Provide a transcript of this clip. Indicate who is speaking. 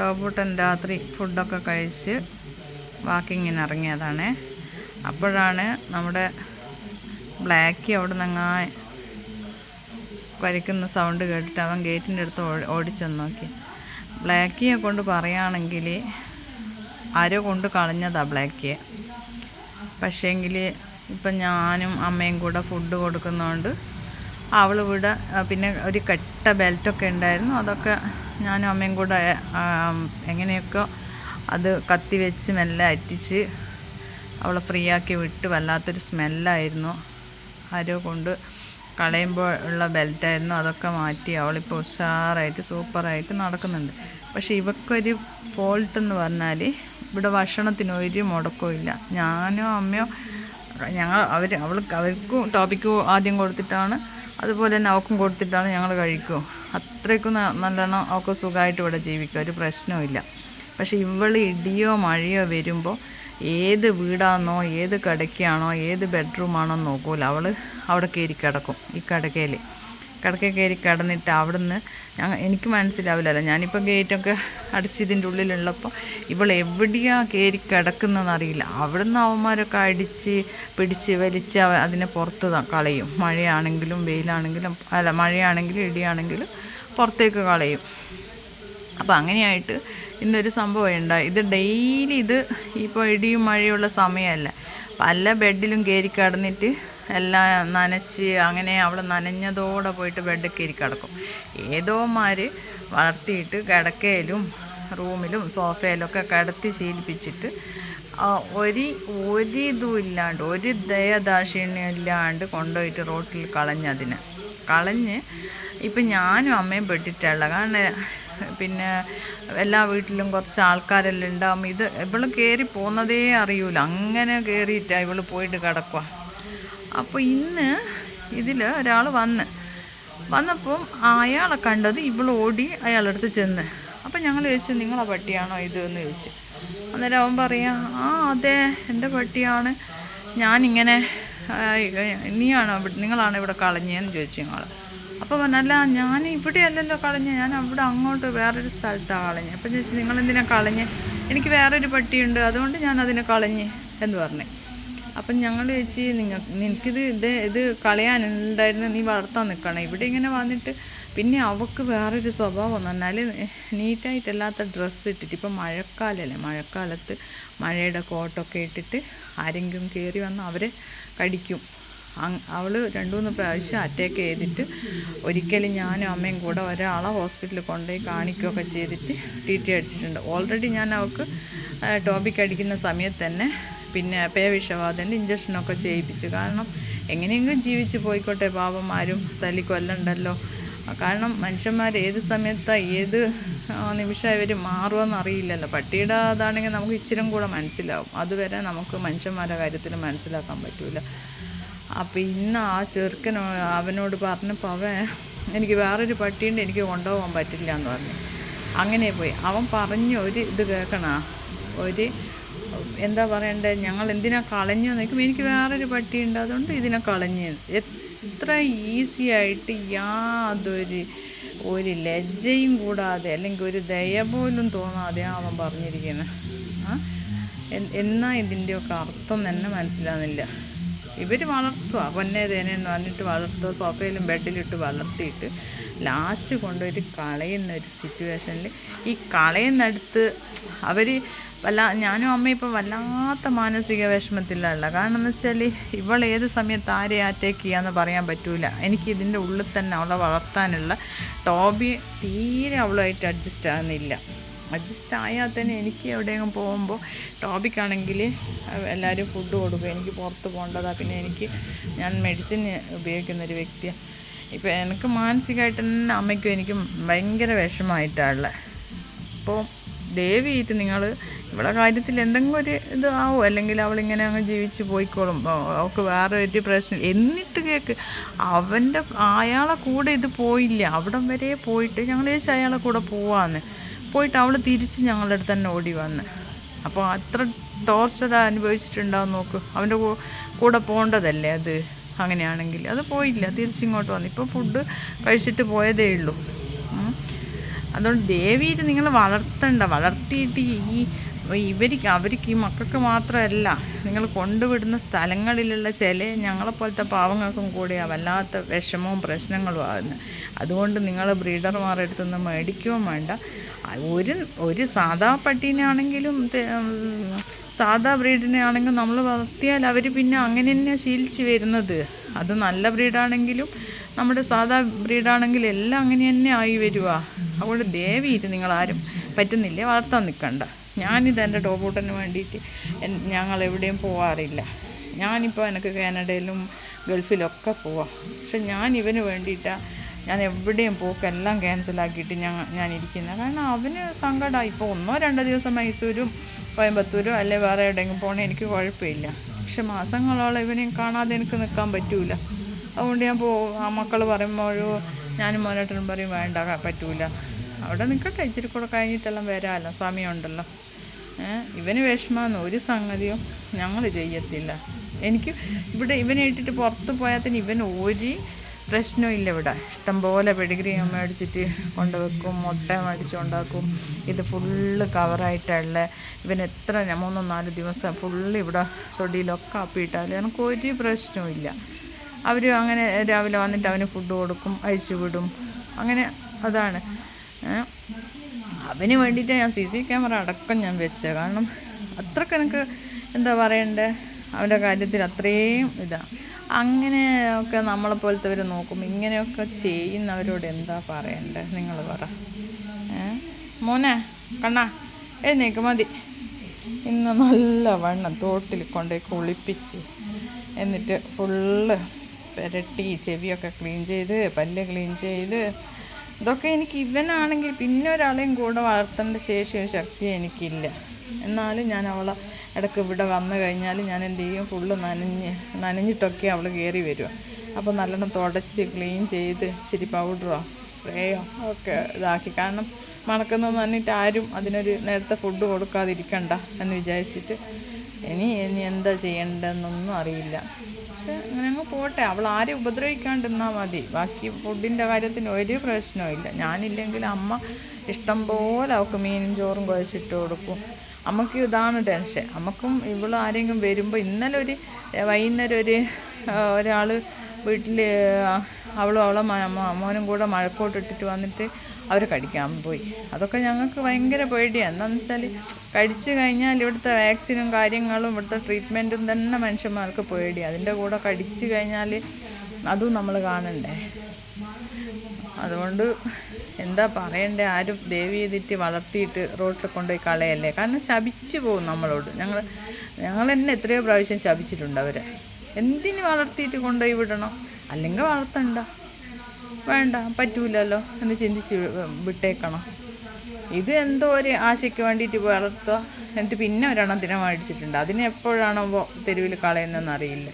Speaker 1: ടോപ്പൂട്ടൻ രാത്രി ഫുഡൊക്കെ കഴിച്ച് വാക്കിങ്ങിന് ഇറങ്ങിയതാണ് അപ്പോഴാണ് നമ്മുടെ ബ്ലാക്കി അവിടെ നിന്നങ്ങാ വരയ്ക്കുന്ന സൗണ്ട് കേട്ടിട്ട് അവൻ ഗേറ്റിന്റെ അടുത്ത് ഓടിച്ചെന്ന് നോക്കി. ബ്ലാക്കിയെ കൊണ്ട് പറയുകയാണെങ്കിൽ ആരോ കൊണ്ട് കളഞ്ഞതാ ബ്ലാക്കിയെ. പക്ഷേങ്കിൽ ഇപ്പം ഞാനും അമ്മയും കൂടെ ഫുഡ് കൊടുക്കുന്നതുകൊണ്ട് അവൾ ഇവിടെ പിന്നെ ഒരു കെട്ട ബെൽറ്റൊക്കെ ഉണ്ടായിരുന്നു. അതൊക്കെ ഞാനും അമ്മയും കൂടെ എങ്ങനെയൊക്കെ അത് കത്തി വെച്ച് മെല്ലെ അറ്റിച്ച് അവളെ ഫ്രീ ആക്കി വിട്ട് വല്ലാത്തൊരു സ്മെല്ലായിരുന്നു. ആരോ കൊണ്ട് കളയുമ്പോൾ ഉള്ള ബെൽറ്റായിരുന്നു. അതൊക്കെ മാറ്റി അവളിപ്പോൾ ഉഷാറായിട്ട് സൂപ്പറായിട്ട് നടക്കുന്നുണ്ട്. പക്ഷേ ഇവക്കൊരു ഫോൾട്ട് എന്ന് പറഞ്ഞാൽ ഇവിടെ ഭക്ഷണത്തിന് ഒരു മുടക്കവും ഇല്ല. ഞാനോ അമ്മയോ ഞങ്ങൾ അവർ അവൾക്ക് അവർക്കും ടോപ്പിക്ക് ആദ്യം കൊടുത്തിട്ടാണ് അതുപോലെ തന്നെ അവക്കും കൊടുത്തിട്ടാണ് ഞങ്ങൾ കഴിക്കും അത്രയ്ക്കും നല്ലോണം അവൾക്ക് സുഖമായിട്ട് ഇവിടെ ജീവിക്കുക. ഒരു പ്രശ്നവും പക്ഷെ ഇവൾ ഇടിയോ മഴയോ വരുമ്പോൾ ഏത് വീടാണോ ഏത് കിടക്കയാണോ ഏത് ബെഡ്റൂമാണോ നോക്കൂല. അവൾ അവിടെ കയറി കിടക്കും. ഈ കിടക്കയിൽ കിടക്ക കയറി കിടന്നിട്ട് അവിടുന്ന് എനിക്ക് മനസ്സിലാവില്ലല്ലോ. ഞാനിപ്പോൾ ഗേറ്റൊക്കെ അടിച്ചതിന്റെ ഉള്ളിലുള്ളപ്പോൾ ഇവൾ എവിടെയാണ് കയറി കിടക്കുന്നതെന്ന് അറിയില്ല അവിടുന്ന് അവന്മാരൊക്കെ അടിച്ച് പിടിച്ച് വലിച്ച് അതിനെ പുറത്ത് കളയും. മഴയാണെങ്കിലും വെയിലാണെങ്കിലും അല്ല മഴയാണെങ്കിലും ഇടിയാണെങ്കിലും പുറത്തേക്ക് കളയും. അപ്പോൾ അങ്ങനെയായിട്ട് ഇന്നൊരു സംഭവം ഉണ്ടായി. ഇത് ഡെയിലി ഇത് ഇപ്പോൾ ഇടിയും മഴയുള്ള സമയമല്ല. പല ബെഡിലും കയറി കിടന്നിട്ട് എല്ലാം നനച്ച് അങ്ങനെ അവൾ നനഞ്ഞതോടെ പോയിട്ട് ബെഡിൽ കയറി കിടക്കും. ഏതോമാർ വളർത്തിയിട്ട് കിടക്കയിലും റൂമിലും സോഫയിലൊക്കെ കിടത്തി ശീലിപ്പിച്ചിട്ട് ഒരു ഒരു ഇതും ഇല്ലാണ്ട് ഒരു ദയദാക്ഷിണ്യം ഇല്ലാണ്ട് കൊണ്ടുപോയിട്ട് റോട്ടിൽ കളഞ്ഞതിന്. കളഞ്ഞ് ഇപ്പം ഞാനും അമ്മയും പെട്ടിട്ടുള്ള കാരണം പിന്നെ എല്ലാ വീട്ടിലും കുറച്ച് ആൾക്കാരെല്ലാം ഉണ്ടാകും ഇത് ഇവൾ കയറി പോകുന്നതേ അറിയൂല. അങ്ങനെ കയറിയിട്ടാണ് ഇവൾ പോയിട്ട് കിടക്കുക അപ്പോൾ ഇന്ന് ഇതിൽ ഒരാൾ വന്ന്. വന്നപ്പം അയാളെ കണ്ടത് ഇവൾ ഓടി അയാളുടെ അടുത്ത് ചെന്ന്. അപ്പം ഞങ്ങൾ ചോദിച്ചു നിങ്ങളെ പട്ടിയാണോ ഇത്? എന്ന് ചോദിച്ചു. അന്നേരം അവൻ പറയാ ആ അതെ എന്റെ പട്ടിയാണ്. ഞാനിങ്ങനെ നീയാണോ നിങ്ങളാണ് ഇവിടെ കളഞ്ഞതെന്ന് ചോദിച്ചു ഞങ്ങൾ അപ്പോൾ പറഞ്ഞല്ല ഞാൻ ഇവിടെ അല്ലല്ലോ കളഞ്ഞ. ഞാൻ അവിടെ അങ്ങോട്ട് വേറൊരു സ്ഥലത്താണ് കളഞ്ഞ്. അപ്പം ചോദിച്ചു നിങ്ങളെന്തിനാണ് കളഞ്ഞ്? എനിക്ക് വേറൊരു പട്ടിയുണ്ട്. അതുകൊണ്ട് ഞാൻ അതിനെ കളഞ്ഞ് എന്ന് പറഞ്ഞു. അപ്പം ഞങ്ങൾ ചേച്ചി നിങ്ങൾ നിനക്കിത് ഇത് ഇത് കളയാനുണ്ടായിരുന്നു നീ വളർത്താൻ നിൽക്കണം. ഇവിടെ ഇങ്ങനെ വന്നിട്ട് പിന്നെ അവൾക്ക് വേറൊരു സ്വഭാവം എന്ന് പറഞ്ഞാൽ നീറ്റായിട്ടല്ലാത്ത ഡ്രസ്സ് ഇട്ടിട്ട് ഇപ്പം മഴക്കാലല്ലേ മഴക്കാലത്ത് മഴയുടെ കോട്ടൊക്കെ ഇട്ടിട്ട് ആരെങ്കിലും കയറി വന്ന് അവരെ കടിക്കും. അവൾ രണ്ടു മൂന്ന് പ്രാവശ്യം അറ്റാക്ക് ചെയ്തിട്ട് ഒരിക്കലും ഞാനും അമ്മയും കൂടെ ഒരാളെ ഹോസ്പിറ്റലിൽ കൊണ്ടുപോയി കാണിക്കുകയൊക്കെ ചെയ്തിട്ട് ടി ടി അടിച്ചിട്ടുണ്ട്. ഓൾറെഡി ഞാൻ അവൾക്ക് ടോപ്പിക് അടിക്കുന്ന സമയത്ത് തന്നെ പിന്നെ പേവിഷവാദന്റെ ഇഞ്ചക്ഷനൊക്കെ ചെയ്യിപ്പിച്ചു. കാരണം എങ്ങനെയെങ്കിലും ജീവിച്ച് പോയിക്കോട്ടെ പാവന്മാരും തല്ലി കൊല്ലണ്ടല്ലോ. കാരണം മനുഷ്യന്മാർ ഏത് സമയത്താണ് ഏത് നിമിഷം ഇവർ മാറുമെന്ന് അറിയില്ലല്ലോ. പട്ടിയുടെ അതാണെങ്കിൽ നമുക്ക് ഇച്ചിരും കൂടെ മനസ്സിലാവും. അതുവരെ നമുക്ക് മനുഷ്യന്മാരുടെ കാര്യത്തിൽ മനസ്സിലാക്കാൻ പറ്റില്ല അപ്പോൾ ഇന്ന് ആ ചെറുക്കൻ അവനോട് പറഞ്ഞപ്പോൾ അവൻ എനിക്ക് വേറൊരു പട്ടിയുണ്ട് എനിക്ക് കൊണ്ടുപോകാൻ പറ്റില്ല എന്ന് പറഞ്ഞു. അങ്ങനെ പോയി. അവൻ പറഞ്ഞു ഒരു ഇത് കേൾക്കണ? ഒരു എന്താ പറയണ്ടേ ഞങ്ങൾ എന്തിനാ കളഞ്ഞു നോക്കുമ്പോൾ എനിക്ക് വേറൊരു പട്ടിയുണ്ട് അതുകൊണ്ട് ഇതിനെ കളഞ്ഞു. എത്ര ഈസി ആയിട്ട് യാതൊരു ഒരു ലജ്ജയും കൂടാതെ അല്ലെങ്കിൽ ഒരു ദയ പോലും തോന്നാതെ അവൻ പറഞ്ഞിരിക്കുന്നത് എന്നാൽ ഇതിന്റെയൊക്കെ അർത്ഥം തന്നെ മനസ്സിലാകുന്നില്ല ഇവർ വളർത്തുക പൊന്നെ തേനെന്ന് വന്നിട്ട് വളർത്തുക സോഫയിലും ബെഡിലിട്ട് വളർത്തിയിട്ട് ലാസ്റ്റ് കൊണ്ടുപോയിട്ട് കളയുന്ന ഒരു സിറ്റുവേഷനിൽ ഈ കളയുന്നിടത്ത് അവർ വല്ല ഞാനും അമ്മയും ഇപ്പോൾ വല്ലാത്ത മാനസിക വിഷമത്തിലല്ല കാരണം എന്ന് വെച്ചാൽ ഇവൾ ഏത് സമയത്ത് ആരെ അറ്റാക്ക് ചെയ്യാന്ന് പറയാൻ പറ്റൂല. എനിക്ക് ഇതിന്റെ ഉള്ളിൽ തന്നെ അവളെ വളർത്താനുള്ള ടോബി തീരെ അവളുമായിട്ട് അഡ്ജസ്റ്റ് ആകുന്നില്ല അഡ്ജസ്റ്റ് ആയാൽ തന്നെ എനിക്ക് എവിടെയെങ്കിലും പോകുമ്പോൾ ടോപ്പിക്കാണെങ്കിൽ എല്ലാവരും ഫുഡ് കൊടുക്കും. എനിക്ക് പുറത്ത് പോകേണ്ടതാണ് പിന്നെ എനിക്ക് ഞാൻ മെഡിസിൻ ഉപയോഗിക്കുന്ന ഒരു വ്യക്തിയാണ് ഇപ്പോൾ എനിക്ക് മാനസികമായിട്ട് തന്നെ അമ്മയ്ക്കും എനിക്കും ഭയങ്കര വിഷമമായിട്ടാണുള്ളത് അപ്പോൾ ദേവിയിട്ട് നിങ്ങൾ ഇവിടെ കാര്യത്തിൽ എന്തെങ്കിലും ഒരു ഇത് ആവും? അല്ലെങ്കിൽ ഇങ്ങനെ അങ്ങ് ജീവിച്ച് പോയിക്കോളും. അവൾക്ക് വേറെ ഒരു പ്രശ്നം. എന്നിട്ട് കേക്ക് അവന്റെ അയാളെ കൂടെ ഇത് പോയില്ല. അവിടം വരെ പോയിട്ട് ഞങ്ങൾ ചോദിച്ചാൽ അയാളെ കൂടെ പോവാന്ന്. പോയിട്ട് അവൾ തിരിച്ച് ഞങ്ങളുടെ അടുത്ത് തന്നെ ഓടി വന്ന്. അപ്പോൾ അത്ര ടോർച്ചർ അനുഭവിച്ചിട്ടുണ്ടാവും നോക്ക്. അവന്റെ കൂടെ പോകേണ്ടതല്ലേ അത്? അങ്ങനെയാണെങ്കിൽ. അത് പോയില്ല. തിരിച്ചിങ്ങോട്ട് വന്നു. ഇപ്പോൾ ഫുഡ് കഴിച്ചിട്ട് പോയതേ ഉള്ളൂ. അതുകൊണ്ട് ദേവിയിട്ട് നിങ്ങൾ വളർത്തണ്ട വളർത്തിയിട്ട് ഈ ഇവർക്ക് അവർക്ക് ഈ മക്കൾക്ക് മാത്രമല്ല നിങ്ങൾ കൊണ്ടുവിടുന്ന സ്ഥലങ്ങളിലുള്ള ചില ഞങ്ങളെപ്പോലത്തെ പാവങ്ങൾക്കും കൂടിയാ വല്ലാത്ത വിഷമവും പ്രശ്നങ്ങളും ആകുന്നത് അതുകൊണ്ട് നിങ്ങൾ ബ്രീഡർമാരുടെ അടുത്ത് നിന്ന് മേടിക്കുകയും വേണ്ട. ഒരു ഒരു സാധാ പട്ടീനാണെങ്കിലും സാധാ ബ്രീഡിനെ ആണെങ്കിലും നമ്മൾ വളർത്തിയാൽ അവർ പിന്നെ അങ്ങനെ തന്നെ ശീലിച്ച് വരുന്നത്. അത് നല്ല ബ്രീഡാണെങ്കിലും നമ്മുടെ സാധാ ബ്രീഡാണെങ്കിൽ എല്ലാം അങ്ങനെ തന്നെ ആയി വരുക അതുകൊണ്ട് ദേവിയിട്ട് നിങ്ങളാരും പറ്റുന്നില്ല? വളർത്താൻ നിൽക്കണ്ട ഞാനിത് എന്റെ ടോപ്പൂട്ടന് വേണ്ടിയിട്ട് ഞങ്ങൾ എവിടെയും പോവാറില്ല. ഞാനിപ്പോൾ എനിക്ക് കാനഡയിലും ഗൾഫിലൊക്കെ പോവാം. പക്ഷെ ഞാൻ ഇവന് വേണ്ടിയിട്ടാണ് ഞാൻ എവിടെയും പോക്കെല്ലാം ക്യാൻസലാക്കിയിട്ട് ഞാൻ ഇരിക്കുന്നത് കാരണം അവന് സങ്കടമാണ് ഇപ്പോൾ ഒന്നോ രണ്ടോ ദിവസം മൈസൂരും കോയമ്പത്തൂരും അല്ലെ വേറെ എവിടെയെങ്കിലും പോകണേ എനിക്ക് കുഴപ്പമില്ല. പക്ഷെ മാസങ്ങളോളം ഇവനെയും കാണാതെ എനിക്ക് നിൽക്കാൻ പറ്റൂല. അതുകൊണ്ട് ഞാൻ പോകും ആ മക്കൾ പറയുമ്പോഴോ ഞാനും മോനോട്ടും പറയും വേണ്ട പറ്റൂല. അവിടെ നിൽക്കട്ടെ ഇച്ചിരി കൂടെ കഴിഞ്ഞിട്ടെല്ലാം വരാമല്ലോ സമയമുണ്ടല്ലോ. ഇവന് വിഷമാന്ന് ഒരു സംഗതിയും ഞങ്ങൾ ചെയ്യത്തില്ല. എനിക്ക് ഇവിടെ ഇവനെ ഇട്ടിട്ട് പുറത്ത് പോയാൽ ഇവൻ ഒരു പ്രശ്നവും ഇല്ല ഇവിടെ. ഇഷ്ടംപോലെ പെഡിഗ്രി മേടിച്ചിട്ട് കൊണ്ടുവെക്കും മുട്ട മേടിച്ചുണ്ടാക്കും ഇത് ഫുള്ള് കവറായിട്ടുള്ള ഇവൻ എത്ര മൂന്നോ നാല് ദിവസം ഫുള്ള് ഇവിടെ തൊടിയിലൊക്കെ അപ്പിയിട്ടാലും എനിക്ക് ഒരു പ്രശ്നവും ഇല്ല. അവർ അങ്ങനെ രാവിലെ വന്നിട്ട് അവന് ഫുഡ് കൊടുക്കും അഴിച്ചു വിടും. അങ്ങനെ അതാണ്. അവന് വേണ്ടിയിട്ട് ഞാൻ സി സി ക്യാമറ അടക്കം ഞാൻ വെച്ച. കാരണം അത്രയ്ക്ക് എനിക്ക് എന്താ പറയണ്ടേ? അവന്റെ കാര്യത്തിൽ അത്രയും ഇതാണ് അങ്ങനെയൊക്കെ നമ്മളെ പോലത്തവർ നോക്കും. ഇങ്ങനെയൊക്കെ ചെയ്യുന്നവരോട് എന്താ പറയണ്ടേ? നിങ്ങൾ പറ. മോനെ കണ്ണാ. എഴുന്നേക്ക് മതി. ഇന്ന് നല്ല വണ്ണം തോട്ടിൽ കൊണ്ടുപോയി കുളിപ്പിച്ച്. എന്നിട്ട് ഫുള്ള് പുരട്ടി ചെവിയൊക്കെ ക്ലീൻ ചെയ്ത് പല്ല് ക്ലീൻ ചെയ്ത്. ഇതൊക്കെ എനിക്ക് ഇവനാണെങ്കിൽ പിന്നെ ഒരാളെയും കൂടെ വളർത്തേണ്ട ശേഷിയും ശക്തിയും എനിക്കില്ല. എന്നാലും ഞാൻ അവളെ ഇടയ്ക്ക് ഇവിടെ വന്നു കഴിഞ്ഞാൽ ഞാൻ എന്ത് ചെയ്യും? ഫുള്ള് നനഞ്ഞ് നനഞ്ഞിട്ടൊക്കെ അവൾ കയറി വരും. അപ്പോൾ നല്ലോണം തുടച്ച് ക്ലീൻ ചെയ്ത് ഇച്ചിരി പൗഡറോ സ്പ്രേയോ ഒക്കെ ഇതാക്കി. കാരണം മണക്കുന്നു പറഞ്ഞിട്ട് ആരും അതിനൊരു നേരത്തെ ഫുഡ് കൊടുക്കാതിരിക്കണ്ട എന്ന് വിചാരിച്ചിട്ട് ഇനി ഇനി എന്താ ചെയ്യേണ്ടതെന്നൊന്നും അറിയില്ല. പക്ഷെ അങ്ങനെ അങ്ങ് പോട്ടെ. അവൾ ആരും ഉപദ്രവിക്കാണ്ടിരുന്നാൽ മതി. ബാക്കി ഫുഡിന്റെ കാര്യത്തിന് ഒരു പ്രശ്നവും ഞാനില്ലെങ്കിൽ അമ്മ ഇഷ്ടം പോലെ അവൾക്ക് മീനും ചോറും കുഴച്ചിട്ട് കൊടുക്കും. അമ്മയ്ക്ക് ഇതാണ് ടെൻഷൻ. അമ്മക്കും ഇവൾ ആരെങ്കിലും വരുമ്പോൾ ഇന്നലെ ഒരു വൈകുന്നേരം ഒരു ഒരാൾ വീട്ടിൽ അവളും അവളെ മോനും കൂടെ മഴക്കോട്ടിട്ടിട്ട് വന്നിട്ട് അവർ കടിക്കാൻ പോയി. അതൊക്കെ ഞങ്ങൾക്ക് ഭയങ്കര പേടിയാണ് എന്താണെന്ന് വെച്ചാൽ കഴിച്ചു കഴിഞ്ഞാൽ ഇവിടുത്തെ വാക്സിനും കാര്യങ്ങളും ഇവിടുത്തെ ട്രീറ്റ്മെന്റും തന്നെ മനുഷ്യന്മാർക്ക് പേടിയാണ് അതിന്റെ കൂടെ കടിച്ചു കഴിഞ്ഞാൽ അതും നമ്മൾ കാണണ്ടേ? അതുകൊണ്ട് എന്താ പറയണ്ടേ? ആരും ദേവി ചെയ്തിട്ട് വളർത്തിയിട്ട് റോട്ടിൽ കൊണ്ടുപോയി കളയല്ലേ? കാരണം ശപിച്ചു പോകും നമ്മളോട്. ഞങ്ങൾ ഞങ്ങൾ തന്നെ എത്രയോ പ്രാവശ്യം ശപിച്ചിട്ടുണ്ട് അവരെ. എന്തിന് വളർത്തിയിട്ട് കൊണ്ടുപോയി വിടണം? അല്ലെങ്കിൽ വളർത്തണ്ട. വേണ്ട പറ്റൂലല്ലോ എന്ന് ചിന്തിച്ച് വിട്ടേക്കണം. ഇത് എന്തോ ഒരു ആശയ്ക്ക് വേണ്ടിയിട്ട് വളർത്തുക. എന്നിട്ട് പിന്നെ ഒരെണ്ണം ദിനം മേടിച്ചിട്ടുണ്ട് അതിനെ എപ്പോഴാണോ തെരുവിൽ കളയുന്നതെന്ന് അറിയില്ല.